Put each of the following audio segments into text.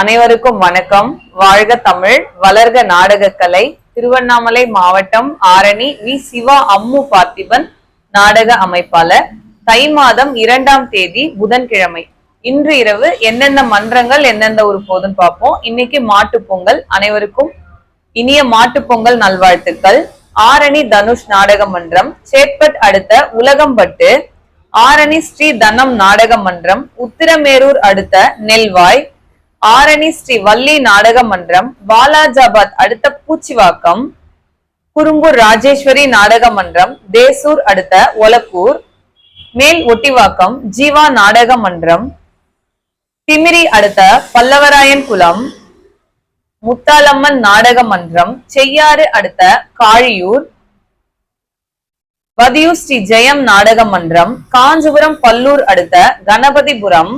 அனைவருக்கும் வணக்கம். வாழ்க தமிழ் வளர்க நாடகக்கலை திருவண்ணாமலை மாவட்டம் ஆரணி வி. சிவா அம்மு பார்த்திபன் நாடக அமைப்பாளர். தை மாதம் இரண்டாம் தேதி புதன்கிழமை. இன்று இரவு எந்தெந்த மன்றங்கள் எந்தெந்த ஒரு போதுன்னு பார்ப்போம். இன்னைக்கு மாட்டு பொங்கல். அனைவருக்கும் இனிய மாட்டு பொங்கல் நல்வாழ்த்துக்கள். ஆரணி தனுஷ் நாடக மன்றம் சேட்பட் அடுத்த உலகம்பட்டு. ஆரணி ஸ்ரீ தனம் நாடக மன்றம் உத்திரமேரூர் அடுத்த நெல்வாய். ஆரணி ஸ்ரீ வள்ளி நாடக மன்றம் வாலாஜாபாத் அடுத்த பூச்சிவாக்கம் குறும்பூர் ராஜேஸ்வரி நாடக மன்றம் தேசூர் அடுத்த ஒலக்கூர் மேல் ஒட்டிவாக்கம் ஜீவா நாடக மன்றம் திமிரி அடுத்த பல்லவராயன் குளம் முத்தாலம்மன் நாடக மன்றம் செய்யாறு அடுத்த காழியூர் வதியூர் ஸ்ரீ ஜெயம் நாடக மன்றம் காஞ்சிபுரம் பல்லூர் அடுத்த கணபதிபுரம்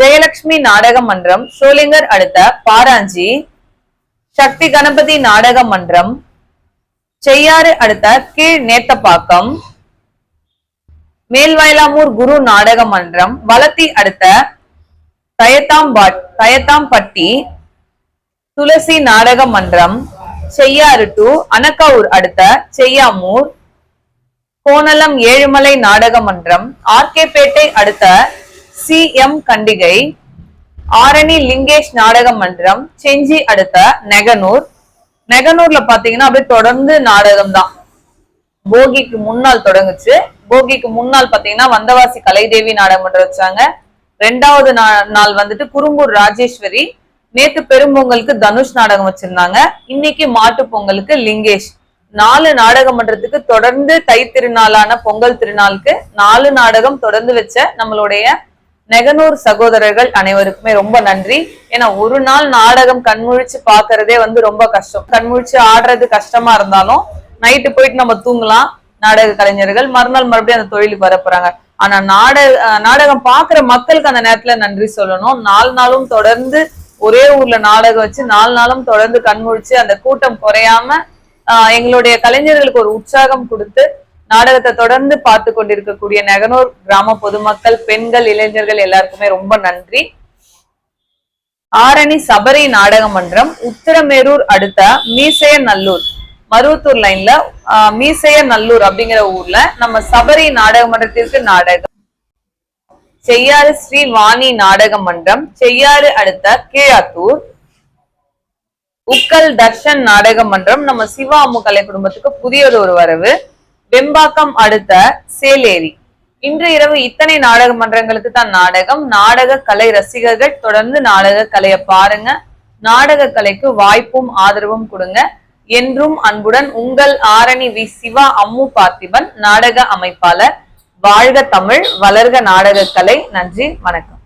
ஜெயலட்சுமி நாடக மன்றம் ஷோலிங்கர் அடுத்த பாராஞ்சி. சக்தி கணபதி நாடக மன்றம் செய்யாறு அடுத்த கீழ் நேத்தப்பாக்கம். மேல்வயலாமூர் குரு நாடக மன்றம் வளத்தி அடுத்த தயத்தாம்பாட் தயத்தாம்பட்டி. துளசி நாடக மன்றம் செய்யாறு டு அனக்காவூர் அடுத்த செய்யாமூர். கோணலம் ஏழுமலை நாடக மன்றம் ஆர்கேபேட்டை அடுத்த சி எம் கண்டிகை ஆரணி லிங்கேஷ் நாடக மன்றம் செஞ்சி அடுத்த நெகனூர். நெகனூர்ல பாத்தீங்கன்னா அப்படியே தொடர்ந்து நாடகம் தான் போகிக்கு முன்னால் தொடங்குச்சு. போகிக்கு முன்னால் பாத்தீங்கன்னா வந்தவாசி கலைதேவி நாடகம் மன்றம் வச்சாங்க. ரெண்டாவது நாள் வந்துட்டு குறும்பூர் ராஜேஸ்வரி. நேத்து பெரும்பொங்கலுக்கு தனுஷ் நாடகம் வச்சிருந்தாங்க. இன்னைக்கு மாட்டு பொங்கலுக்கு லிங்கேஷ். நாலு நாடக மன்றத்துக்கு தொடர்ந்து தை திருநாளான பொங்கல் திருநாளுக்கு நாலு நாடகம் தொடர்ந்து வச்ச நம்மளுடைய நெகனூர் சகோதரர்கள் அனைவருக்குமே ரொம்ப நன்றி. ஏன்னா ஒரு நாள் நாடகம் கண்முழிச்சு பாக்குறதே வந்து ரொம்ப கஷ்டம். கண்முழிச்சு ஆடுறது கஷ்டமா இருந்தாலும் நைட்டு போயிட்டு நம்ம தூங்கலாம் நாடக கலைஞர்கள். மறுநாள் மறுபடியும் அந்த தொழிலுக்கு வரப்போறாங்க ஆனா நாடக நாடகம் பாக்குற மக்களுக்கு அந்த நேரத்துல நன்றி சொல்லணும். நாலு நாளும் தொடர்ந்து ஒரே ஊர்ல நாடகம் வச்சு நாலு நாளும் தொடர்ந்து கண்முழிச்சு அந்த கூட்டம் குறையாம ஆஹ் எங்களுடைய கலைஞர்களுக்கு ஒரு உற்சாகம் கொடுத்து நாடகத்தை தொடர்ந்து பார்த்து கொண்டிருக்கக்கூடிய நெகனூர் கிராம பொதுமக்கள் பெண்கள் இளைஞர்கள் எல்லாருக்குமே ரொம்ப நன்றி. ஆரணி சபரி நாடக மன்றம் உத்திரமேரூர் அடுத்த மீசைய நல்லூர் மருவத்தூர் லைன்ல மீசைய நல்லூர் அப்படிங்கிற ஊர்ல நம்ம சபரி நாடக மன்றத்திற்கு நாடகம். செய்யாறு ஸ்ரீ வாணி நாடக மன்றம் செய்யாறு அடுத்த கீழாத்தூர் உக்கல் தர்ஷன் நாடக மன்றம் நம்ம சிவா அம்மு கலை குடும்பத்துக்கு புதியது ஒரு வரவு. வெம்பாக்கம் அடுத்த சேலேரி. இன்று இரவு இத்தனை நாடக மன்றங்களுக்கு தான் நாடகம். நாடக கலை ரசிகர்கள் தொடர்ந்து நாடக கலையை பாருங்க. நாடக கலைக்கு வாய்ப்பும் ஆதரவும் கொடுங்க. என்றும் அன்புடன் உங்கள் ஆரணி வி. சிவா அம்மு பார்த்திபன் நாடக அமைப்பாளர் வாழ்க தமிழ் வளர்க நாடக கலை. நன்றி வணக்கம்.